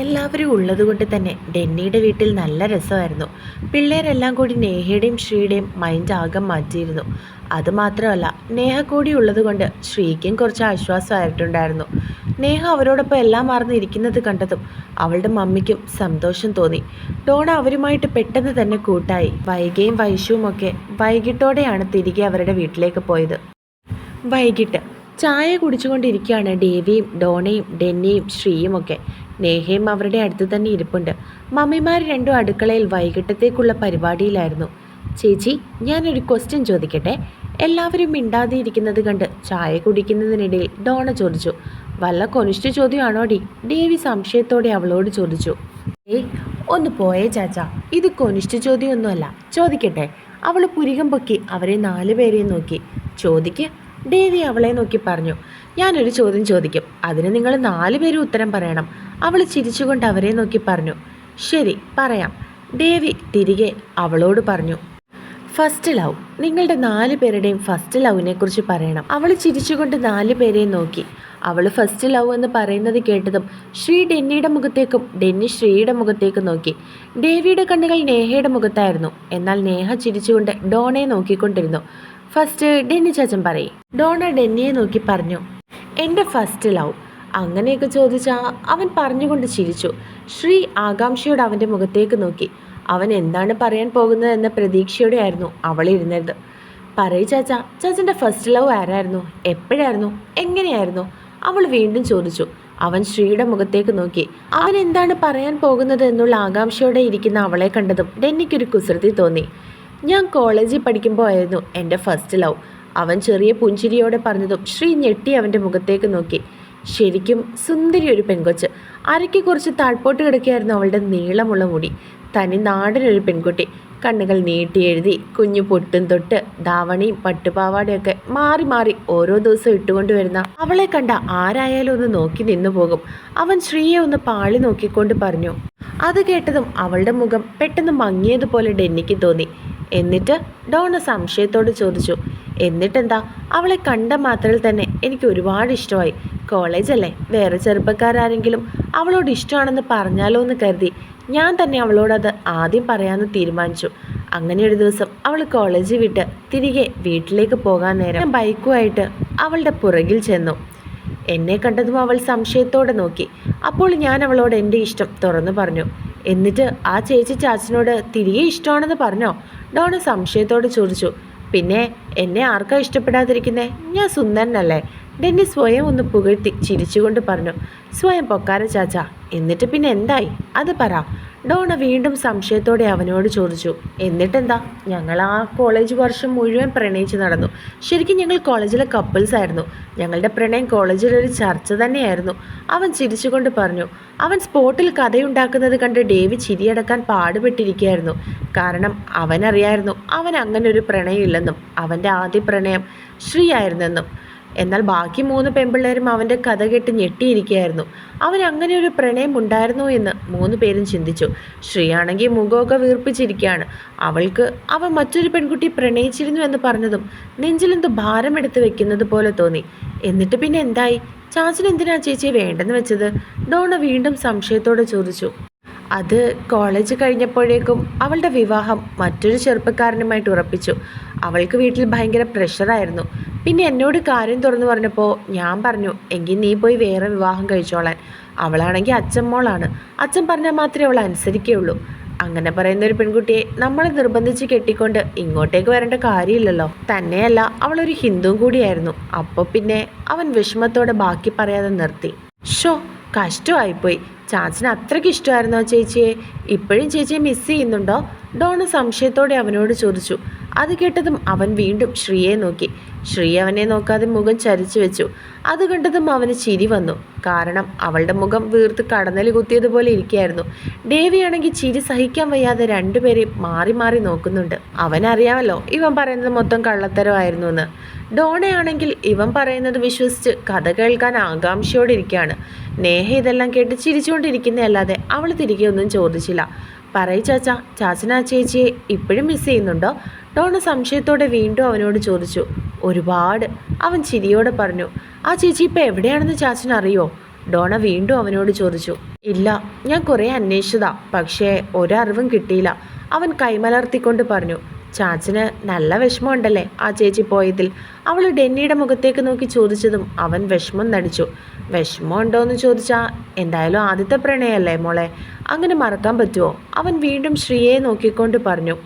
എല്ലാവരും ഉള്ളതുകൊണ്ട് തന്നെ ഡെന്നിയുടെ വീട്ടിൽ നല്ല രസമായിരുന്നു. പിള്ളേരെല്ലാം കൂടി നേഹയുടെയും ശ്രീയുടെയും മൈൻഡ് ആകെ മാറ്റിയിരുന്നു. അതുമാത്രമല്ല നേഹ കൂടി ഉള്ളതുകൊണ്ട് ശ്രീക്കും കുറച്ച് ആശ്വാസമായിട്ടുണ്ടായിരുന്നു. നേഹ അവരോടൊപ്പം എല്ലാം മറന്നിരിക്കുന്നത് കണ്ടതും അവളുടെ മമ്മിക്കും സന്തോഷം തോന്നി. ഡോണ അവരുമായിട്ട് പെട്ടെന്ന് തന്നെ കൂട്ടായി. വൈകയും വൈശുവും ഒക്കെ വൈകിട്ടോടെയാണ് തിരികെ അവരുടെ വീട്ടിലേക്ക് പോയത്. വൈകിട്ട് ചായ കുടിച്ചുകൊണ്ടിരിക്കുകയാണ് ഡേവിയും ഡോണയും ഡെന്നിയും ശ്രീയും ഒക്കെ. നേഹയും അവരുടെ അടുത്ത് തന്നെ ഇരിപ്പുണ്ട്. മമ്മിമാർ രണ്ടും അടുക്കളയിൽ വൈകിട്ടത്തേക്കുള്ള പരിപാടിയിലായിരുന്നു. ചേച്ചി ഞാനൊരു ക്വസ്റ്റ്യൻ ചോദിക്കട്ടെ? എല്ലാവരും മിണ്ടാതെ ഇരിക്കുന്നത് കണ്ട് ചായ കുടിക്കുന്നതിനിടയിൽ ഡോണ ചോദിച്ചു. വല്ല കൊനിഷ്ഠ ചോദ്യമാണോടി? ദേവി സംശയത്തോടെ അവളോട് ചോദിച്ചു. ഏയ് ഒന്ന് പോയേ ചാച്ച. ഇത് കൊനിഷ്ഠ ചോദ്യമൊന്നുമല്ല. ചോദിക്കട്ടെ? അവൾ പുരികം പൊക്കി അവരെ നാലുപേരെയും നോക്കി. ചോദിക്ക്? ദേവി അവളെ നോക്കി പറഞ്ഞു. ഞാനൊരു ചോദ്യം ചോദിക്കും. അതിന് നിങ്ങൾ നാലുപേരും ഉത്തരം പറയണം. അവൾ ചിരിച്ചുകൊണ്ട് അവരെ നോക്കി പറഞ്ഞു. ശരി പറയാം. ദേവി തിരികെ അവളോട് പറഞ്ഞു. ഫസ്റ്റ് ലവ് നിങ്ങളുടെ നാല് പേരുടെയും ഫസ്റ്റ് ലവിനെ കുറിച്ച് പറയണം. അവൾ ചിരിച്ചുകൊണ്ട് നാല് പേരെ നോക്കി. അവൾ ഫസ്റ്റ് ലവ് എന്ന് പറയുന്നത് കേട്ടതും ശ്രീ ഡെന്നിയുടെ മുഖത്തേക്കും ഡെന്നി ശ്രീയുടെ മുഖത്തേക്കും നോക്കി. ദേവിയുടെ കണ്ണുകൾ നേഹയുടെ മുഖത്തായിരുന്നു. എന്നാൽ നേഹ ചിരിച്ചുകൊണ്ട് ഡോണയെ നോക്കിക്കൊണ്ടിരുന്നു. ഫസ്റ്റ് ഡെന്നി ചാച്ചൻ പറയും. ഡോണ ഡെന്നിയെ നോക്കി പറഞ്ഞു. എന്റെ ഫസ്റ്റ് ലവ് അങ്ങനെയൊക്കെ ചോദിച്ചാൽ അവൻ പറഞ്ഞുകൊണ്ട് ചിരിച്ചു. ശ്രീ ആകാംക്ഷയോട് അവന്റെ മുഖത്തേക്ക് നോക്കി. അവൻ എന്താണ് പറയാൻ പോകുന്നത് എന്ന പ്രതീക്ഷയോടെ ആയിരുന്നു അവൾ ഇരുന്നത്. പറയ് ചാച്ച ചാച്ചന്റെ ഫസ്റ്റ് ലവ് ആരായിരുന്നു? എപ്പോഴായിരുന്നു? എങ്ങനെയായിരുന്നു? അവൾ വീണ്ടും ചോദിച്ചു. അവൻ ശ്രീയുടെ മുഖത്തേക്ക് നോക്കി. അവൻ എന്താണ് പറയാൻ പോകുന്നത് എന്നുള്ള ആകാംക്ഷയോടെ ഇരിക്കുന്ന അവളെ കണ്ടതും ഡെന്നിക്കൊരു കുസൃതി തോന്നി. ഞാൻ കോളേജിൽ പഠിക്കുമ്പോൾ ആയിരുന്നു എന്റെ ഫസ്റ്റ് ലവ് അവൻ ചെറിയ പുഞ്ചിരിയോടെ പറഞ്ഞതും ശ്രീ ഞെട്ടി അവന്റെ മുഖത്തേക്ക് നോക്കി. ശരിക്കും സുന്ദരി ഒരു പെൺകൊച്ച്. അരയ്ക്ക് കുറച്ച് താഴ്പോട്ട് കിടക്കുകയായിരുന്നു അവളുടെ നീളമുള്ള മുടി. തനി നാടനൊരു പെൺകുട്ടി. കണ്ണുകൾ നീട്ടി എഴുതി കുഞ്ഞു പൊട്ടും തൊട്ട് ധാവണിയും പട്ടുപാവാടയൊക്കെ മാറി മാറി ഓരോ ദിവസം ഇട്ടുകൊണ്ടുവരുന്ന അവളെ കണ്ട ആരായാലും ഒന്ന് നോക്കി നിന്നു പോകും. അവൻ ശ്രീയെ ഒന്ന് പാളി നോക്കിക്കൊണ്ട് പറഞ്ഞു. അത് കേട്ടതും അവളുടെ മുഖം പെട്ടെന്ന് മങ്ങിയതുപോലെ ഡെന്നിക്ക് തോന്നി. എന്നിട്ട് ഡോണ സംശയത്തോട് ചോദിച്ചു എന്നിട്ടെന്താ? അവളെ കണ്ട മാത്രയിൽ തന്നെ എനിക്ക് ഒരുപാട് ഇഷ്ടമായി. കോളേജല്ലേ വേറെ ചെറുപ്പക്കാരാരെങ്കിലും അവളോട് ഇഷ്ടമാണെന്ന് പറഞ്ഞാലോ എന്ന് കരുതി. ഞാൻ തന്നെ അവളോടത് ആദ്യം പറയാമെന്ന് തീരുമാനിച്ചു. അങ്ങനെ ഒരു ദിവസം അവൾ കോളേജ് വിട്ട് തിരികെ വീട്ടിലേക്ക് പോകാൻ നേരം ബൈക്കുമായിട്ട് അവളുടെ പുറകിൽ ചെന്നു. എന്നെ കണ്ടതും അവൾ സംശയത്തോടെ നോക്കി. അപ്പോൾ ഞാൻ അവളോട് എന്റെ ഇഷ്ടം തുറന്നു പറഞ്ഞു. എന്നിട്ട് ആ ചേച്ചി ചാച്ചനോട് തിരികെ ഇഷ്ടമാണെന്ന് പറഞ്ഞോ? ഡോണ സംശയത്തോട് ചോദിച്ചു. പിന്നെ എന്നെ ആർക്കാ ഇഷ്ടപ്പെടാതിരിക്കുന്നേ? ഞാൻ സുന്ദരനല്ലേ? ഡെന്നി സ്വയം ഒന്ന് പുകഴ്ത്തി ചിരിച്ചുകൊണ്ട് പറഞ്ഞു സ്വയം പൊക്കാര ചാച്ച എന്നിട്ട് പിന്നെ എന്തായി? അത് പറ. ഡോണ വീണ്ടും സംശയത്തോടെ അവനോട് ചോദിച്ചു എന്നിട്ടെന്താ? ഞങ്ങൾ ആ കോളേജ് വർഷം മുഴുവൻ പ്രണയിച്ച് നടന്നു. ശരിക്കും ഞങ്ങൾ കോളേജിലെ കപ്പിൾസ് ആയിരുന്നു. ഞങ്ങളുടെ പ്രണയം കോളേജിലൊരു ചർച്ച തന്നെയായിരുന്നു. അവൻ ചിരിച്ചുകൊണ്ട് പറഞ്ഞു അവൻ സ്പോട്ടിൽ കഥയുണ്ടാക്കുന്നത് കണ്ട് ഡേവി ചിരിയടക്കാൻ പാടുപെട്ടിരിക്കുകയായിരുന്നു. കാരണം അവനറിയായിരുന്നു അവൻ അങ്ങനെ ഒരു പ്രണയമില്ലെന്നും അവന്റെ ആദ്യ പ്രണയം ശ്രീ ആയിരുന്നെന്നും. എന്നാൽ ബാക്കി മൂന്ന് പെൺപിള്ളേരും അവന്റെ കഥ കേട്ട് ഞെട്ടിയിരിക്കുകയായിരുന്നു. അവൻ അങ്ങനെ ഒരു പ്രണയം ഉണ്ടായിരുന്നോ എന്ന് മൂന്ന് പേരും ചിന്തിച്ചു. ശ്രീയാണെങ്കിൽ മുഖമൊക്കെ വീർപ്പിച്ചിരിക്കുകയാണ്. അവൾക്ക് അവൻ മറ്റൊരു പെൺകുട്ടി പ്രണയിച്ചിരുന്നു എന്ന് പറഞ്ഞതും നെഞ്ചിലെന്തോ ഭാരമെടുത്ത് വെക്കുന്നത് പോലെ തോന്നി. എന്നിട്ട് പിന്നെ എന്തായി? ചാച്ചൻ എന്തിനാ ചേച്ചി വേണ്ടെന്ന് വെച്ചത്? ഡോണ വീണ്ടും സംശയത്തോടെ ചോദിച്ചു. അത് കോളേജ് കഴിഞ്ഞപ്പോഴേക്കും അവളുടെ വിവാഹം മറ്റൊരു ചെറുപ്പക്കാരനുമായിട്ട് ഉറപ്പിച്ചു. അവൾക്ക് വീട്ടിൽ ഭയങ്കര പ്രഷറായിരുന്നു. പിന്നെ എന്നോട് കാര്യം തുറന്നു പറഞ്ഞപ്പോൾ ഞാൻ പറഞ്ഞു എങ്കിൽ നീ പോയി വേറെ വിവാഹം കഴിച്ചോളാൻ. അവളാണെങ്കിൽ അച്ഛൻ മോളാണ്. അച്ഛൻ പറഞ്ഞാൽ മാത്രമേ അവൾ അനുസരിക്കുകയുള്ളൂ. അങ്ങനെ പറയുന്ന ഒരു പെൺകുട്ടിയെ നമ്മളെ നിർബന്ധിച്ച് കെട്ടിക്കൊണ്ട് ഇങ്ങോട്ടേക്ക് വരേണ്ട കാര്യമില്ലല്ലോ. തന്നെയല്ല അവളൊരു ഹിന്ദുവും കൂടിയായിരുന്നു. അപ്പോൾ പിന്നെ അവൻ വിഷമത്തോടെ ബാക്കി പറയാതെ നിർത്തി. ഷോ കഷ്ടമായിപ്പോയി. ചാച്ചന് അത്രയ്ക്ക് ഇഷ്ടമായിരുന്നോ ചേച്ചിയെ? ഇപ്പോഴും ചേച്ചിയെ മിസ് ചെയ്യുന്നുണ്ടോ? ഡോണ് സംശയത്തോടെ അവനോട് ചോദിച്ചു. അത് കേട്ടതും അവൻ വീണ്ടും ശ്രീയെ നോക്കി. ശ്രീ അവനെ നോക്കാതെ മുഖം ചരിച്ചു വെച്ചു. അത് കണ്ടതും അവന് ചിരി വന്നു. കാരണം അവളുടെ മുഖം വീർത്ത് കടന്നൽ കുത്തിയതുപോലെ ഇരിക്കുകയായിരുന്നു. ദേവിയാണെങ്കിൽ ചിരി സഹിക്കാൻ വയ്യാതെ രണ്ടുപേരെയും മാറി മാറി നോക്കുന്നുണ്ട്. അവനറിയാമല്ലോ ഇവൻ പറയുന്നത് മൊത്തം കള്ളത്തരമായിരുന്നു എന്ന് ഡോണയാണെങ്കിൽ ഇവൻ പറയുന്നത് വിശ്വസിച്ച് കഥ കേൾക്കാൻ ആകാംക്ഷയോടെ ഇരിക്കുകയാണ്. നേഹ ഇതെല്ലാം കേട്ട് ചിരിച്ചുകൊണ്ടിരിക്കുന്നതല്ലാതെ അവൾ തിരികെ ഒന്നും ചോദിച്ചില്ല. പറയ് ചാച്ച ചാച്ചനാ ചേച്ചിയെ ഇപ്പോഴും മിസ് ചെയ്യുന്നുണ്ടോ? ഡോണ സംശയത്തോടെ വീണ്ടും അവനോട് ചോദിച്ചു. ഒരുപാട്. അവൻ ചിരിയോടെ പറഞ്ഞു. ആ ചേച്ചി ഇപ്പം എവിടെയാണെന്ന് ചാച്ചന അറിയോ? ഡോണ വീണ്ടും അവനോട് ചോദിച്ചു. ഇല്ല ഞാൻ കുറേ അന്വേഷിച്ചതാ. പക്ഷേ ഒരറിവും കിട്ടിയില്ല. അവൻ കൈമലർത്തിക്കൊണ്ട് പറഞ്ഞു. ചാച്ചന് നല്ല വിഷമമുണ്ടല്ലേ ആ ചേച്ചി പോയതിൽ? അവൾ ഡെന്നിയുടെ മുഖത്തേക്ക് നോക്കി ചോദിച്ചതും അവൻ വിഷമം നടിച്ചു. വിഷമം ഉണ്ടോ എന്ന് ചോദിച്ചാൽ എന്തായാലും ആദ്യത്തെ പ്രണയമല്ലേ മോളെ? അങ്ങനെ മറക്കാൻ പറ്റുമോ അവൻ വീണ്ടും ശ്രീയെ നോക്കിക്കൊണ്ട് പറഞ്ഞു.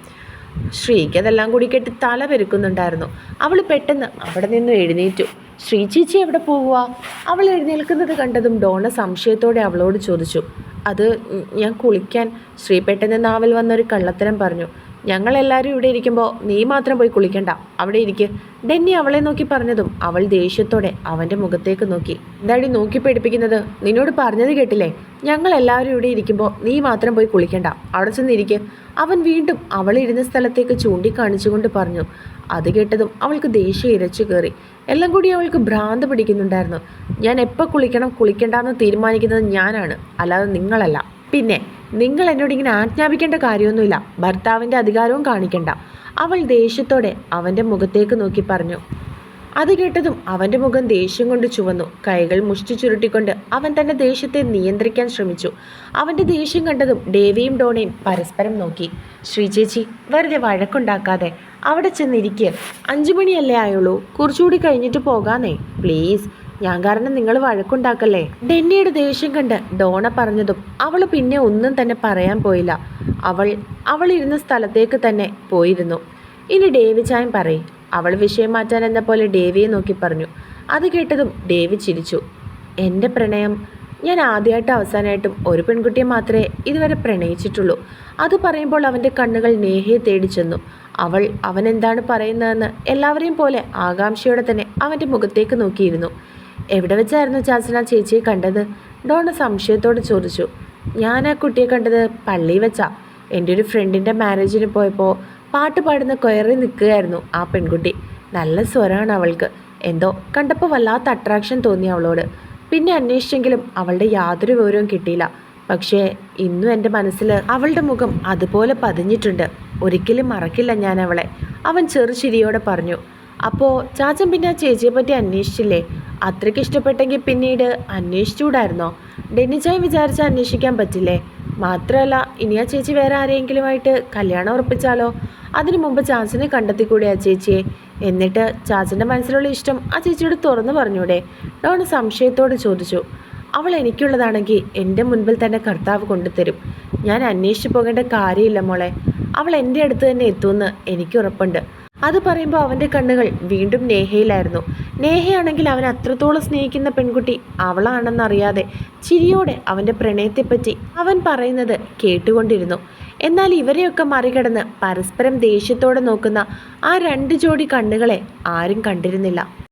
ശ്രീക്ക് അതെല്ലാം കൂടി കെട്ടി തല പെരുക്കുന്നുണ്ടായിരുന്നു. അവൾ പെട്ടെന്ന് അവിടെ നിന്ന് എഴുന്നേറ്റു. ശ്രീ ചേച്ചി എവിടെ പോവുക? അവൾ എഴുന്നേൽക്കുന്നത് കണ്ടതും ഡോണ സംശയത്തോടെ അവളോട് ചോദിച്ചു. അത് ഞാൻ കുളിക്കാൻ ശ്രീ പെട്ടെന്ന് നാവിൽ വന്നൊരു കള്ളത്തരം പറഞ്ഞു. ഞങ്ങൾ എല്ലാവരും ഇവിടെ ഇരിക്കുമ്പോൾ നീ മാത്രം പോയി കുളിക്കണ്ട. അവിടെ ഇരിക്ക്. ഡെന്നി അവളെ നോക്കി പറഞ്ഞതും അവൾ ദേഷ്യത്തോടെ അവന്റെ മുഖത്തേക്ക് നോക്കി. എന്താടി നോക്കി പേടിപ്പിക്കുന്നത്? നിന്നോട് പറഞ്ഞത് കേട്ടില്ലേ? ഞങ്ങൾ എല്ലാവരും ഇവിടെ ഇരിക്കുമ്പോൾ നീ മാത്രം പോയി കുളിക്കണ്ട. അവിടെ ചെന്നിരിക്ക്. അവൻ വീണ്ടും അവൾ ഇരുന്ന സ്ഥലത്തേക്ക് ചൂണ്ടിക്കാണിച്ചുകൊണ്ട് പറഞ്ഞു. അത് കേട്ടതും അവൾക്ക് ദേഷ്യം ഇരച്ചു കയറി. എല്ലാം കൂടി അവൾക്ക് ഭ്രാന്ത് പിടിക്കുന്നുണ്ടായിരുന്നു. ഞാൻ എപ്പോൾ കുളിക്കണം കുളിക്കണ്ടെന്ന് തീരുമാനിക്കുന്നത് ഞാനാണ്. അല്ലാതെ നിങ്ങളല്ല. പിന്നെ നിങ്ങൾ എന്നോട് ഇങ്ങനെ ആജ്ഞാപിക്കേണ്ട കാര്യമൊന്നുമില്ല. ഭർത്താവിന്റെ അധികാരവും കാണിക്കണ്ട. അവൾ ദേഷ്യത്തോടെ അവന്റെ മുഖത്തേക്ക് നോക്കി പറഞ്ഞു. അത് കേട്ടതും അവന്റെ മുഖം ദേഷ്യം കൊണ്ട് ചുവന്നു. കൈകൾ മുഷ്ടി ചുരുട്ടിക്കൊണ്ട് അവൻ തന്റെ ദേഷ്യത്തെ നിയന്ത്രിക്കാൻ ശ്രമിച്ചു. അവന്റെ ദേഷ്യം കണ്ടതും ഡേവിയും ഡോണയും പരസ്പരം നോക്കി. ശ്രീചേച്ചി വെറുതെ വഴക്കുണ്ടാക്കാതെ അവിടെ ചെന്നിരിക്കുക അഞ്ചു മണിയല്ലേ ആയുള്ളൂ. കുറച്ചുകൂടി കഴിഞ്ഞിട്ട് പോകാന്നേ. പ്ലീസ്. ഞാൻ കാരണം നിങ്ങൾ വഴക്കുണ്ടാക്കല്ലേ? ഡെന്നിയുടെ ദേഷ്യം കണ്ട് ഡോണ പറഞ്ഞതും അവൾ പിന്നെ ഒന്നും തന്നെ പറയാൻ പോയില്ല. അവൾ അവൾ ഇരുന്ന സ്ഥലത്തേക്ക് തന്നെ പോയിരുന്നു. ഇനി ഡേവി ചായം പറയും. അവൾ വിഷയം മാറ്റാൻ എന്ന പോലെ ഡേവിയെ നോക്കി പറഞ്ഞു. അത് കേട്ടതും ഡേവി ചിരിച്ചു. എന്റെ പ്രണയം. ഞാൻ ആദ്യമായിട്ട് അവസാനമായിട്ടും ഒരു പെൺകുട്ടിയെ മാത്രമേ ഇതുവരെ പ്രണയിച്ചിട്ടുള്ളൂ. അത് പറയുമ്പോൾ അവന്റെ കണ്ണുകൾ നേഹയെ തേടി ചെന്നു. അവൾ അവൻ എന്താണ് പറയുന്നതെന്ന് എല്ലാവരെയും പോലെ ആകാംക്ഷയോടെ തന്നെ അവന്റെ മുഖത്തേക്ക് നോക്കിയിരുന്നു. എവിടെ വെച്ചായിരുന്നു ചാച്ചന ചേച്ചിയെ കണ്ടത്? ഡോണ സംശയത്തോട് ചോദിച്ചു. ഞാൻ ആ കുട്ടിയെ കണ്ടത് പള്ളി വെച്ചാ. എന്റെ ഒരു ഫ്രണ്ടിന്റെ മാരേജിന് പോയപ്പോൾ പാട്ട് പാടുന്ന കൊയറി നിൽക്കുകയായിരുന്നു ആ പെൺകുട്ടി. നല്ല സ്വരമാണ് അവൾക്ക്. എന്തോ കണ്ടപ്പോൾ വല്ലാത്ത അട്രാക്ഷൻ തോന്നി അവളോട്. പിന്നെ അന്വേഷിച്ചെങ്കിലും അവളുടെ യാതൊരു വിവരവും കിട്ടിയില്ല. പക്ഷേ ഇന്നും എന്റെ മനസ്സിൽ അവളുടെ മുഖം അതുപോലെ പതിഞ്ഞിട്ടുണ്ട്. ഒരിക്കലും മറക്കില്ല ഞാൻ അവളെ. അവൻ ചെറുചിരിയോടെ പറഞ്ഞു. അപ്പോൾ ചാച്ചൻ പിന്നെ ആ ചേച്ചിയെ പറ്റി അന്വേഷിച്ചില്ലേ? അത്രയ്ക്ക് ഇഷ്ടപ്പെട്ടെങ്കിൽ പിന്നീട് അന്വേഷിച്ചുകൂടായിരുന്നോ? ഡെന്നിച്ചായി വിചാരിച്ച് അന്വേഷിക്കാൻ പറ്റില്ലേ? മാത്രമല്ല ഇനി ആ ചേച്ചി വേറെ ആരെങ്കിലുമായിട്ട് കല്യാണം ഉറപ്പിച്ചാലോ? അതിനു മുമ്പ് ചാച്ചനെ കണ്ടെത്തിക്കൂടെ ആ ചേച്ചിയെ? എന്നിട്ട് ചാച്ചന്റെ മനസ്സിലുള്ള ഇഷ്ടം ആ ചേച്ചിയോട് തുറന്നു പറഞ്ഞൂടെ? ഡോൺ സംശയത്തോട് ചോദിച്ചു. അവൾ എനിക്കുള്ളതാണെങ്കിൽ എന്റെ മുൻപിൽ തന്നെ കർത്താവ് കൊണ്ടുതരും. ഞാൻ അന്വേഷിച്ചു പോകേണ്ട കാര്യമില്ല മോളെ. അവൾ എന്റെ അടുത്ത് തന്നെ എത്തുമെന്ന് എനിക്ക് ഉറപ്പുണ്ട്. അത് പറയുമ്പോൾ അവന്റെ കണ്ണുകൾ വീണ്ടും നേഹയിലായിരുന്നു. നേഹയാണെങ്കിൽ അവൻ അത്രത്തോളം സ്നേഹിക്കുന്ന പെൺകുട്ടി അവളാണെന്നറിയാതെ ചിരിയോടെ അവന്റെ പ്രണയത്തെപ്പറ്റി അവൻ പറയുന്നത് കേട്ടുകൊണ്ടിരുന്നു. എന്നാൽ ഇവരെയൊക്കെ മറികടന്ന് പരസ്പരം ദേഷ്യത്തോടെ നോക്കുന്ന ആ രണ്ട് ജോഡി കണ്ണുകളെ ആരും കണ്ടിരുന്നില്ല.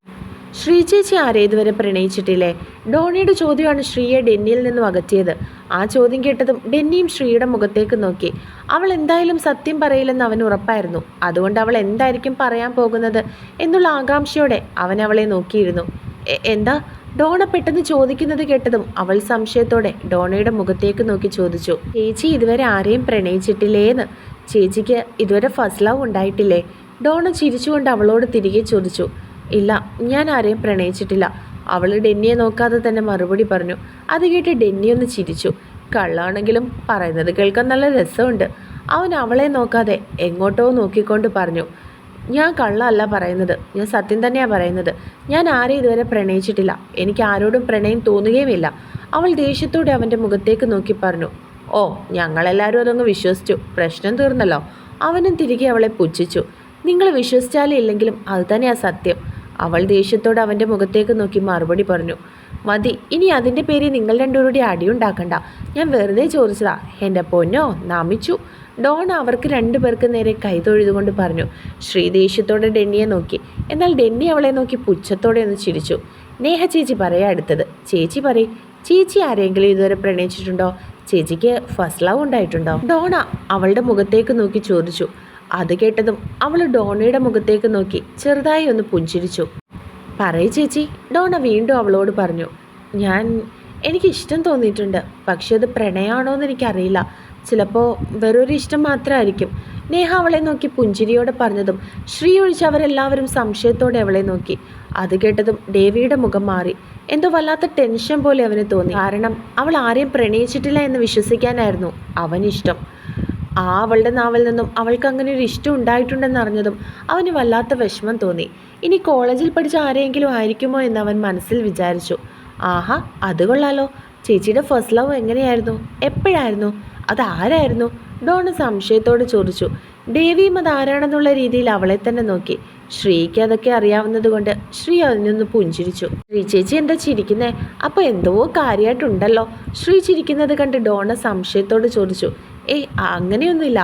ശ്രീ ചേച്ചി ആരെ ഇതുവരെ പ്രണയിച്ചിട്ടില്ലേ? ഡോണിയുടെ ചോദ്യമാണ് ശ്രീയെ ഡെന്നിയിൽ നിന്നും അകറ്റിയത്. ആ ചോദ്യം കേട്ടതും ഡെന്നിയും ശ്രീയുടെ മുഖത്തേക്ക് നോക്കി. അവൾ എന്തായാലും സത്യം പറയില്ലെന്ന് അവൻ ഉറപ്പായിരുന്നു. അതുകൊണ്ട് അവൾ എന്തായിരിക്കും പറയാൻ പോകുന്നത് എന്നുള്ള ആകാംക്ഷയോടെ അവൻ അവളെ നോക്കിയിരുന്നു. എന്താ? ഡോണ പെട്ടെന്ന് ചോദിക്കുന്നത് കേട്ടതും അവൾ സംശയത്തോടെ ഡോണയുടെ മുഖത്തേക്ക് നോക്കി ചോദിച്ചു. ചേച്ചി ഇതുവരെ ആരെയും പ്രണയിച്ചിട്ടില്ലേന്ന്. ചേച്ചിക്ക് ഇതുവരെ ഫസ്റ്റ് ലവ് ഉണ്ടായിട്ടില്ലേ? ഡോണ ചിരിച്ചുകൊണ്ട് അവളോട് തിരികെ ചോദിച്ചു. ഇല്ല ഞാൻ ആരെയും പ്രണയിച്ചിട്ടില്ല. അവൾ ഡെന്നിയെ നോക്കാതെ തന്നെ മറുപടി പറഞ്ഞു. അത് കേട്ട് ഡെന്നി ഒന്ന് ചിരിച്ചു. കള്ളാണെങ്കിലും പറയുന്നത് കേൾക്കാൻ നല്ല രസമുണ്ട്. അവൻ അവളെ നോക്കാതെ എങ്ങോട്ടോ നോക്കിക്കൊണ്ട് പറഞ്ഞു. ഞാൻ കള്ളല്ല പറയുന്നത്. ഞാൻ സത്യം തന്നെയാണ് പറയുന്നത്. ഞാൻ ആരെയും ഇതുവരെ പ്രണയിച്ചിട്ടില്ല. എനിക്ക് ആരോടും പ്രണയം തോന്നുകയുമില്ല. അവൾ ദേഷ്യത്തോടെ അവന്റെ മുഖത്തേക്ക് നോക്കി പറഞ്ഞു. ഓ ഞങ്ങളെല്ലാവരും അതങ്ങ് വിശ്വസിച്ചു. പ്രശ്നം തീർന്നല്ലോ. അവനും തിരികെ അവളെ പുച്ഛിച്ചു. നിങ്ങൾ വിശ്വസിച്ചാലേ ഇല്ലെങ്കിലും അത് തന്നെയാണ് സത്യം. അവൾ ദേഷ്യത്തോട് അവന്റെ മുഖത്തേക്ക് നോക്കി മറുപടി പറഞ്ഞു മതി ഇനി അതിന്റെ പേര് നിങ്ങൾ രണ്ടുപേരുടെ അടിയുണ്ടാക്കണ്ട ഞാൻ വെറുതെ ചോദിച്ചതാ. എന്റെ പൊന്നോ നമിച്ചു. ഡോൺ അവർക്ക് രണ്ടുപേർക്ക് നേരെ കൈതൊഴുതുകൊണ്ട് പറഞ്ഞു ശ്രീ ദേഷ്യത്തോടെ ഡെന്നിയെ നോക്കി. എന്നാൽ ഡെന്നി അവളെ നോക്കി പുച്ഛത്തോടെ ഒന്ന് ചിരിച്ചു. നേഹ ചേച്ചി പറയാ അടുത്തത്. ചേച്ചി പറയും. ചേച്ചി ആരെങ്കിലും ഇതുവരെ പ്രണയിച്ചിട്ടുണ്ടോ? ചേച്ചിക്ക് ഫസ്റ്റ് ലവ് ഉണ്ടായിട്ടുണ്ടോ? ഡോണ അവളുടെ മുഖത്തേക്ക് നോക്കി ചോദിച്ചു അത് കേട്ടതും അവൾ ഡോണയുടെ മുഖത്തേക്ക് നോക്കി ചെറുതായി ഒന്ന് പുഞ്ചിരിച്ചു. പറയ് ചേച്ചി ഡോണ വീണ്ടും അവളോട് പറഞ്ഞു ഞാൻ എനിക്ക് ഇഷ്ടം തോന്നിയിട്ടുണ്ട് പക്ഷെ അത് പ്രണയമാണോ എന്ന് എനിക്കറിയില്ല. ചിലപ്പോൾ വെറൊരു ഇഷ്ടം മാത്രമായിരിക്കും നേഹ അവളെ നോക്കി പുഞ്ചിരിയോടെ പറഞ്ഞതും ശ്രീ ഒഴിച്ച് അവരെല്ലാവരും സംശയത്തോടെ അവളെ നോക്കി. അത് കേട്ടതും ദേവിയുടെ മുഖം മാറി. എന്തോ വല്ലാത്ത ടെൻഷൻ പോലെ അവന് തോന്നി. കാരണം അവൾ ആരെയും പ്രണയിച്ചിട്ടില്ല എന്ന് വിശ്വസിക്കാനായിരുന്നു അവനിഷ്ടം. ആ അവളുടെ നാവിൽ നിന്നും അവൾക്ക് അങ്ങനെ ഒരു ഇഷ്ടം ഉണ്ടായിട്ടുണ്ടെന്ന് അറിഞ്ഞതും അവന് വല്ലാത്ത വിഷമം തോന്നി. ഇനി കോളേജിൽ പഠിച്ച ആരെങ്കിലും ആയിരിക്കുമോ എന്ന് അവൻ മനസ്സിൽ വിചാരിച്ചു. ആഹാ അത് കൊള്ളാലോ. ചേച്ചിയുടെ ഫസ്റ്റ് ലവ് എങ്ങനെയായിരുന്നു? എപ്പോഴായിരുന്നു? അതാരായിരുന്നു ഡോണ് സംശയത്തോട് ചോദിച്ചു. ദേവിയും അത് ആരാണെന്നുള്ള രീതിയിൽ അവളെ തന്നെ നോക്കി. ശ്രീക്ക് അതൊക്കെ അറിയാവുന്നത് കൊണ്ട് ശ്രീ അതിനൊന്ന് പുഞ്ചിരിച്ചു. ശ്രീ ചേച്ചി എന്താ ചിരിക്കുന്നേ? അപ്പോൾ എന്തോ കാര്യമായിട്ടുണ്ടല്ലോ ശ്രീ ചിരിക്കുന്നത് കണ്ട് ഡോണ സംശയത്തോട് ചോദിച്ചു. ഏയ് അങ്ങനെയൊന്നുമില്ല.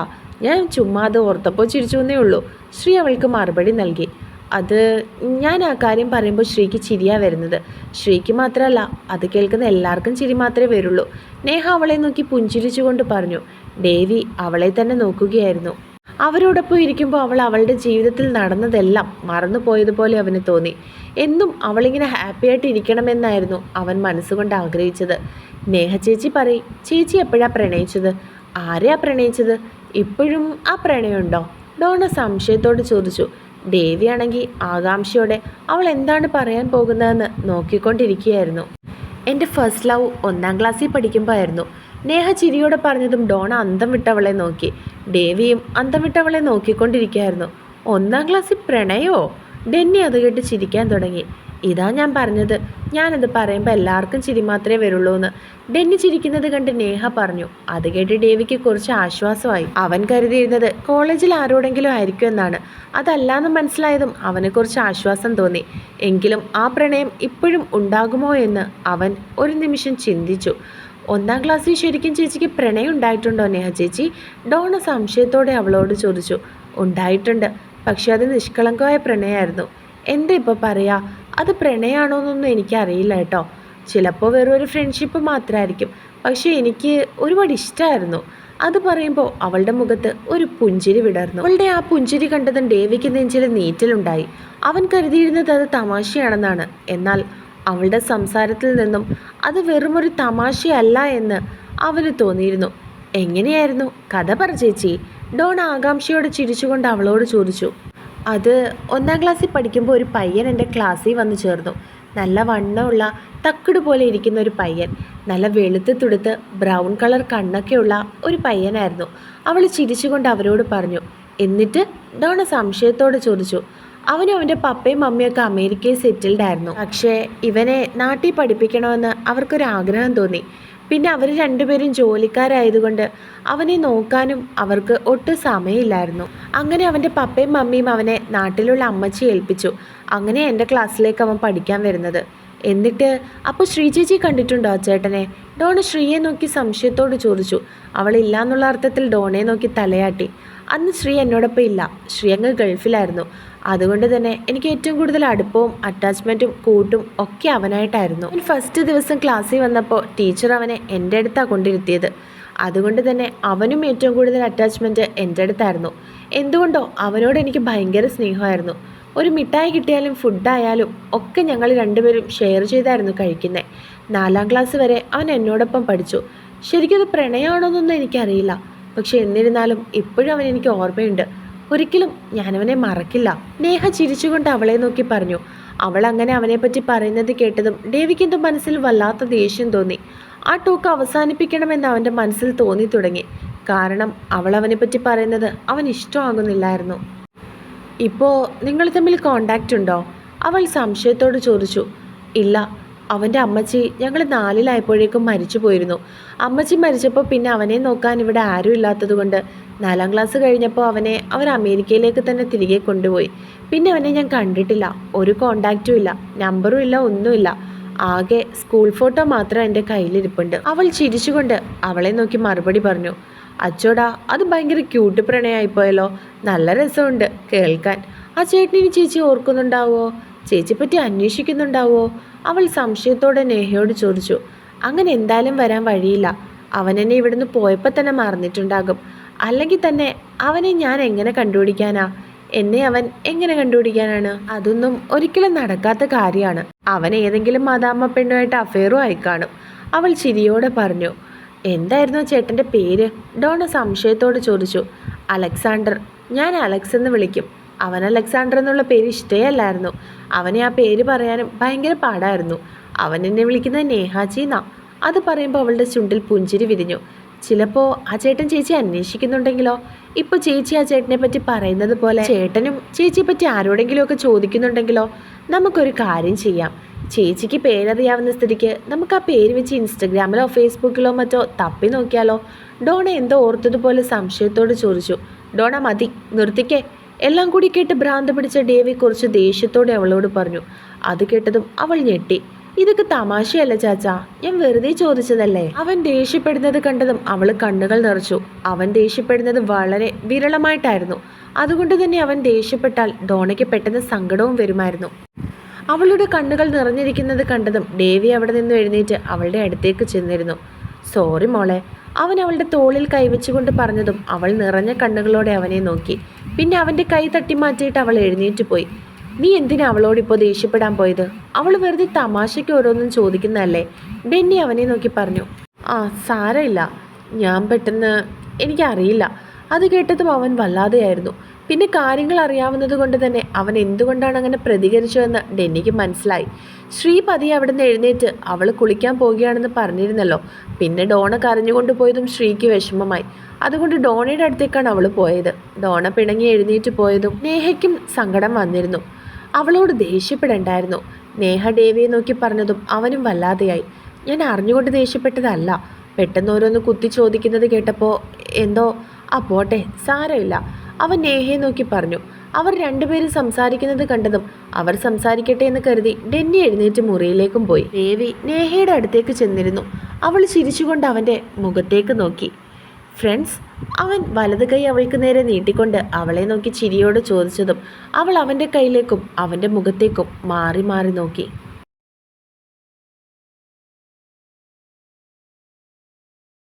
ഞാൻ ചുമ്മാ അത് ഓർത്തപ്പോൾ ചിരിച്ചു എന്നേ ഉള്ളൂ. ശ്രീ അവൾക്ക് മറുപടി നൽകി. അത് ഞാൻ ആ കാര്യം പറയുമ്പോൾ ശ്രീക്ക് ചിരിയാ വരുന്നത്. ശ്രീക്ക് മാത്രമല്ല അത് കേൾക്കുന്ന എല്ലാവർക്കും ചിരി മാത്രമേ വരുള്ളൂ. നേഹ അവളെ നോക്കി പുഞ്ചിരിച്ചുകൊണ്ട് പറഞ്ഞു ദേവി അവളെ തന്നെ നോക്കുകയായിരുന്നു. അവരോടൊപ്പം ഇരിക്കുമ്പോൾ അവൾ അവളുടെ ജീവിതത്തിൽ നടന്നതെല്ലാം മറന്നു പോയതുപോലെ അവന് തോന്നി. എന്നും അവളിങ്ങനെ ഹാപ്പിയായിട്ട് ഇരിക്കണമെന്നായിരുന്നു അവൻ മനസ്സുകൊണ്ട് ആഗ്രഹിച്ചത്. നേഹ ചേച്ചി പറയും ചേച്ചി എപ്പോഴാണ് പ്രണയിച്ചത്? ആരെയാ പ്രണയിച്ചത്? ഇപ്പോഴും ആ പ്രണയമുണ്ടോ? ഡോണ സംശയത്തോട് ചോദിച്ചു. ദേവിയാണെങ്കിൽ ആകാംക്ഷയോടെ അവൾ എന്താണ് പറയാൻ പോകുന്നതെന്ന് നോക്കിക്കൊണ്ടിരിക്കുകയായിരുന്നു. എന്റെ ഫസ്റ്റ് ലവ് ഒന്നാം ക്ലാസ്സിൽ പഠിക്കുമ്പോൾ ആയിരുന്നു നേഹ ചിരിയോടെ പറഞ്ഞതും ഡോണ അന്തം വിട്ടവളെ നോക്കി. ദേവിയും അന്തം വിട്ടവളെ നോക്കിക്കൊണ്ടിരിക്കുകയായിരുന്നു. ഒന്നാം ക്ലാസ്സിൽ പ്രണയോ? ഡെന്നി അത് കേട്ട് ചിരിക്കാൻ തുടങ്ങി. ഇതാ ഞാൻ പറഞ്ഞത്. ഞാനത് പറയുമ്പോൾ എല്ലാവർക്കും ചിരി മാത്രമേ വരുള്ളൂ എന്ന് ഡെന്നി ചിരിക്കുന്നത് കണ്ട് നേഹ പറഞ്ഞു. അത് കേട്ട് ഡേവിക്ക് കുറച്ച് ആശ്വാസമായി. അവൻ കരുതിയിരുന്നത് കോളേജിൽ ആരോടെങ്കിലും ആയിരിക്കും എന്നാണ്. അതല്ലാന്ന് മനസ്സിലായതും അവന് കുറച്ച് ആശ്വാസം തോന്നി. എങ്കിലും ആ പ്രണയം ഇപ്പോഴും ഉണ്ടാകുമോ എന്ന് അവൻ ഒരു നിമിഷം ചിന്തിച്ചു. ഒന്നാം ക്ലാസ്സിൽ ശരിക്കും ചേച്ചിക്ക് പ്രണയം ഉണ്ടായിട്ടുണ്ടോ നേഹ ചേച്ചി? ഡോണ സംശയത്തോടെ അവളോട് ചോദിച്ചു. ഉണ്ടായിട്ടുണ്ട്. പക്ഷെ അത് നിഷ്കളങ്കമായ പ്രണയമായിരുന്നു. എന്താ ഇപ്പോൾ പറയാ? അത് പ്രണയമാണോ എന്നൊന്നും എനിക്കറിയില്ല കേട്ടോ. ചിലപ്പോൾ വെറും ഒരു ഫ്രണ്ട്ഷിപ്പ് മാത്രമായിരിക്കും പക്ഷേ എനിക്ക് ഒരുപാട് ഇഷ്ടമായിരുന്നു അത് പറയുമ്പോൾ അവളുടെ മുഖത്ത് ഒരു പുഞ്ചിരി വിടർന്നു. അവളുടെ ആ പുഞ്ചിരി കണ്ടതും ഡേവിക്ക് നെഞ്ചിൽ നീറ്റലുണ്ടായി. അവൻ കരുതിയിരുന്നത് അത് തമാശയാണെന്നാണ്. എന്നാൽ അവളുടെ സംസാരത്തിൽ നിന്നും അത് വെറുമൊരു തമാശയല്ല എന്ന് അവന് തോന്നിയിരുന്നു. എങ്ങനെയായിരുന്നു? കഥ പറ ചേച്ചി. ഡോൺ ആകാംക്ഷയോടെ ചിരിച്ചുകൊണ്ട് അവളോട് ചോദിച്ചു. അത് ഒന്നാം ക്ലാസ്സിൽ പഠിക്കുമ്പോൾ ഒരു പയ്യൻ എന്റെ ക്ലാസ്സിൽ വന്നു ചേർന്നു. നല്ല വണ്ണമുള്ള തക്കിട് പോലെ ഇരിക്കുന്ന ഒരു പയ്യൻ. നല്ല വെളുത്ത് തുടുത്ത് ബ്രൗൺ കളർ കണ്ണൊക്കെയുള്ള ഒരു പയ്യനായിരുന്നു. അവൾ ചിരിച്ചുകൊണ്ട് അവരോട് പറഞ്ഞു എന്നിട്ട്? ഡോണ സംശയത്തോടെ ചോദിച്ചു. അവനും അവന്റെ പപ്പയും മമ്മിയൊക്കെ അമേരിക്കയിൽ സെറ്റിൽഡ് ആയിരുന്നു പക്ഷേ ഇവനെ നാട്ടിൽ പഠിപ്പിക്കണമെന്ന് അവർക്കൊരു ആഗ്രഹം തോന്നി. പിന്നെ അവർ രണ്ടുപേരും ജോലിക്കാരായതുകൊണ്ട് അവനെ നോക്കാനും അവർക്ക് ഒട്ടും സമയമില്ലായിരുന്നു. അങ്ങനെ അവന്റെ പപ്പയും മമ്മിയും അവനെ നാട്ടിലുള്ള അമ്മച്ചി ഏൽപ്പിച്ചു. അങ്ങനെ എന്റെ ക്ലാസ്സിലേക്ക് അവൻ പഠിക്കാൻ വരുന്നത്. എന്നിട്ട് അപ്പോൾ ശ്രീ ചേച്ചി കണ്ടിട്ടുണ്ടോ ചേട്ടനെ ഡോണ ശ്രീയെ നോക്കി സംശയത്തോട് ചോദിച്ചു. അവളില്ല എന്നുള്ള അർത്ഥത്തിൽ ഡോണയെ നോക്കി തലയാട്ടി. അന്ന് ശ്രീ എന്നോടൊപ്പം ഇല്ല. ശ്രീ അങ്ങ് ഗൾഫിലായിരുന്നു. അതുകൊണ്ട് തന്നെ എനിക്ക് ഏറ്റവും കൂടുതൽ അടുപ്പവും അറ്റാച്ച്മെന്റും കൂട്ടും ഒക്കെ അവനായിട്ടായിരുന്നു. ഫസ്റ്റ് ദിവസം ക്ലാസ്സിൽ വന്നപ്പോൾ ടീച്ചർ അവനെ എന്റെ അടുത്താണ് കൊണ്ടിരുത്തിയത്. അതുകൊണ്ട് തന്നെ അവനും ഏറ്റവും കൂടുതൽ അറ്റാച്ച്മെന്റ് എന്റെ അടുത്തായിരുന്നു. എന്തുകൊണ്ടോ അവനോട് എനിക്ക് ഭയങ്കര സ്നേഹമായിരുന്നു. ഒരു മിഠായി കിട്ടിയാലും ഫുഡായാലും ഒക്കെ ഞങ്ങൾ രണ്ടുപേരും ഷെയർ ചെയ്തായിരുന്നു കഴിക്കുന്നത് നാലാം ക്ലാസ് വരെ അവൻ എന്നോടൊപ്പം പഠിച്ചു. ശരിക്കും അത് പ്രണയമാണോന്നൊന്നും എനിക്കറിയില്ല. പക്ഷെ എന്നിരുന്നാലും ഇപ്പോഴും അവൻ എനിക്ക് ഓർമ്മയുണ്ട്. ഒരിക്കലും ഞാനവനെ മറക്കില്ല. നേഹ ചിരിച്ചുകൊണ്ട് അവളെ നോക്കി പറഞ്ഞു. അവൾ അങ്ങനെ അവനെപ്പറ്റി പറയുന്നത് കേട്ടതും ഡേവിക്കിന്റെ മനസ്സിൽ വല്ലാത്ത ദേഷ്യം തോന്നി. ആ ടോക്ക് അവസാനിപ്പിക്കണമെന്ന് അവന്റെ മനസ്സിൽ തോന്നി തുടങ്ങി. കാരണം അവൾ അവനെപ്പറ്റി പറയുന്നത് അവൻ ഇഷ്ടമാകുന്നില്ലായിരുന്നു. ഇപ്പോൾ നിങ്ങൾ തമ്മിൽ കോണ്ടാക്റ്റ് ഉണ്ടോ? അവൾ സംശയത്തോട് ചോദിച്ചു. ഇല്ല അവന്റെ അമ്മച്ചി ഞങ്ങൾ നാലിലായപ്പോഴേക്കും മരിച്ചു പോയിരുന്നു. അമ്മച്ചി മരിച്ചപ്പോൾ പിന്നെ അവനെ നോക്കാൻ ഇവിടെ ആരും ഇല്ലാത്തതുകൊണ്ട് നാലാം ക്ലാസ് കഴിഞ്ഞപ്പോൾ അവനെ അവർ അമേരിക്കയിലേക്ക് തന്നെ തിരികെ കൊണ്ടുപോയി. പിന്നെ അവനെ ഞാൻ കണ്ടിട്ടില്ല. ഒരു കോണ്ടാക്റ്റും ഇല്ല. നമ്പറും ഇല്ല ഒന്നുമില്ല ആകെ സ്കൂൾ ഫോട്ടോ മാത്രം എന്റെ കയ്യിലിരിപ്പുണ്ട്. അവൾ ചിരിച്ചുകൊണ്ട് അവളെ നോക്കി മറുപടി പറഞ്ഞു അച്ചോടാ അത് ഭയങ്കര ക്യൂട്ട് പ്രണയമായിപ്പോയല്ലോ നല്ല രസമുണ്ട് കേൾക്കാൻ. ആ ചേട്ടനിനി ചേച്ചി ഓർക്കുന്നുണ്ടാവോ? ചേച്ചി പറ്റി അന്വേഷിക്കുന്നുണ്ടാവോ? അവൾ സംശയത്തോടെ നേഹയോട് ചോദിച്ചു അങ്ങനെ എന്തായാലും വരാൻ വഴിയില്ല. അവൻ എന്നെ ഇവിടുന്ന് പോയപ്പോൾ തന്നെ മറന്നിട്ടുണ്ടാകും. അല്ലെങ്കിൽ തന്നെ അവനെ ഞാൻ എങ്ങനെ കണ്ടുപിടിക്കാനാ? എന്നെ അവൻ എങ്ങനെ കണ്ടുപിടിക്കാനാണ്? അതൊന്നും ഒരിക്കലും നടക്കാത്ത കാര്യമാണ്. അവൻ ഏതെങ്കിലും മാതാമ്മ പെണ്ണുമായിട്ട് അഫെയറും കാണും. അവൾ ചിരിയോടെ പറഞ്ഞു എന്തായിരുന്നു ചേട്ടന്റെ പേര്? ഡോണ സംശയത്തോട് ചോദിച്ചു അലക്സാണ്ടർ. ഞാൻ അലക്സ് എന്ന് വിളിക്കും. അവൻ അലക്സാണ്ടർ എന്നുള്ള പേര് ഇഷ്ടയല്ലായിരുന്നു. അവനെ ആ പേര് പറയാനും ഭയങ്കര പാടായിരുന്നു. അവൻ എന്നെ വിളിക്കുന്നത് എന്നാ. അത് പറയുമ്പോൾ അവളുടെ ചുണ്ടിൽ പുഞ്ചിരി വിരിഞ്ഞു. ചിലപ്പോൾ ആ ചേട്ടൻ ചേച്ചി അന്വേഷിക്കുന്നുണ്ടെങ്കിലോ? ഇപ്പോൾ ചേച്ചി ആ ചേട്ടനെ പറ്റി പറയുന്നത് പോലെ ചേട്ടനും ചേച്ചിയെ പറ്റി ആരോടെങ്കിലുമൊക്കെ ചോദിക്കുന്നുണ്ടെങ്കിലോ? നമുക്കൊരു കാര്യം ചെയ്യാം. ചേച്ചിക്ക് പേരറിയാവുന്ന സ്ഥിതിക്ക് നമുക്ക് ആ പേര് വെച്ച് ഇൻസ്റ്റഗ്രാമിലോ ഫേസ്ബുക്കിലോ മറ്റോ തപ്പി നോക്കിയാലോ? ഡോണ എന്തോ ഓർത്തതുപോലെ സംശയത്തോട് ചോദിച്ചു. ഡോണ മതി. നിർത്തിക്കേ. എല്ലാം കൂടി കേട്ട് ഭ്രാന്ത് പിടിച്ച ഡേവി കുറച്ച് ദേഷ്യത്തോടെ അവളോട് പറഞ്ഞു അത് കേട്ടതും അവൾ ഞെട്ടി. ഇതൊക്കെ തമാശയല്ല ചാച്ചാ. ഞാൻ വെറുതെ ചോദിച്ചതല്ലേ? അവൻ ദേഷ്യപ്പെടുന്നത് കണ്ടതും അവൾ കണ്ണുകൾ നിറച്ചു. അവൻ ദേഷ്യപ്പെടുന്നത് വളരെ വിരളമായിട്ടായിരുന്നു. അതുകൊണ്ട് തന്നെ അവൻ ദേഷ്യപ്പെട്ടാൽ ഡോണയ്ക്ക് പെട്ടെന്ന് സങ്കടവും വരുമായിരുന്നു. അവളുടെ കണ്ണുകൾ നിറഞ്ഞിരിക്കുന്നത് കണ്ടതും ദേവി അവിടെ നിന്ന് എഴുന്നേറ്റ് അവളുടെ അടുത്തേക്ക് ചെന്നിരുന്നു. സോറി മോളെ അവൻ അവളുടെ തോളിൽ കൈവച്ചുകൊണ്ട് പറഞ്ഞതും അവൾ നിറഞ്ഞ കണ്ണുകളോടെ അവനെ നോക്കി. പിന്നെ അവന്റെ കൈ തട്ടി മാറ്റിയിട്ട് അവൾ എഴുന്നേറ്റ് പോയി. നീ എന്തിനാ അവളോടിപ്പോൾ ദേഷ്യപ്പെടാൻ പോയത്? അവൾ വെറുതെ തമാശയ്ക്ക് ഓരോന്നും ചോദിക്കുന്നതല്ലേ? ഡെന്നി അവനെ നോക്കി പറഞ്ഞു. ആ സാരമില്ല. ഞാൻ പെട്ടെന്ന് എനിക്കറിയില്ല. അത് കേട്ടതും അവൻ വല്ലാതെയായിരുന്നു. പിന്നെ കാര്യങ്ങൾ അറിയാവുന്നത് കൊണ്ട് തന്നെ അവൻ എന്തുകൊണ്ടാണ് അങ്ങനെ പ്രതികരിച്ചതെന്ന് ഡെന്നിക്ക് മനസ്സിലായി. ശ്രീ പതി അവിടുന്ന് എഴുന്നേറ്റ് അവൾ കുളിക്കാൻ പോവുകയാണെന്ന് പറഞ്ഞിരുന്നല്ലോ. പിന്നെ ഡോണ കരഞ്ഞുകൊണ്ട് പോയതും ശ്രീക്ക് വിഷമമായി. അതുകൊണ്ട് ഡോണയുടെ അടുത്തേക്കാണ് അവൾ പോയത്. ഡോണ പിണങ്ങി എഴുന്നേറ്റ് പോയതും നേഹയ്ക്കും സങ്കടം വന്നിരുന്നു. അവളോട് ദേഷ്യപ്പെടണ്ടായിരുന്നു. നേഹ ദേവിയെ നോക്കി പറഞ്ഞതും അവനും വല്ലാതെയായി. ഞാൻ അറിഞ്ഞുകൊണ്ട് ദേഷ്യപ്പെട്ടതല്ല. പെട്ടെന്ന് ഓരോന്ന് കുത്തി ചോദിക്കുന്നത് കേട്ടപ്പോൾ എന്തോ ആ പോട്ടെ സാരമില്ല. അവൻ നേഹയെ നോക്കി പറഞ്ഞു അവർ രണ്ടുപേരും സംസാരിക്കുന്നത് കണ്ടതും അവർ സംസാരിക്കട്ടെ എന്ന് കരുതി ഡെന്നി എഴുന്നേറ്റ് മുറിയിലേക്കും പോയി. ദേവി നേഹയുടെ അടുത്തേക്ക് ചെന്നിരുന്നു. അവൾ ചിരിച്ചുകൊണ്ട് അവന്റെ മുഖത്തേക്ക് നോക്കി. ഫ്രണ്ട്സ് അവൻ വലത് കൈ അവൾക്ക് നേരെ നീട്ടിക്കൊണ്ട് അവളെ നോക്കി ചിരിയോട് ചോദിച്ചതും അവൾ അവന്റെ കയ്യിലേക്കും അവന്റെ മുഖത്തേക്കും മാറി മാറി നോക്കി.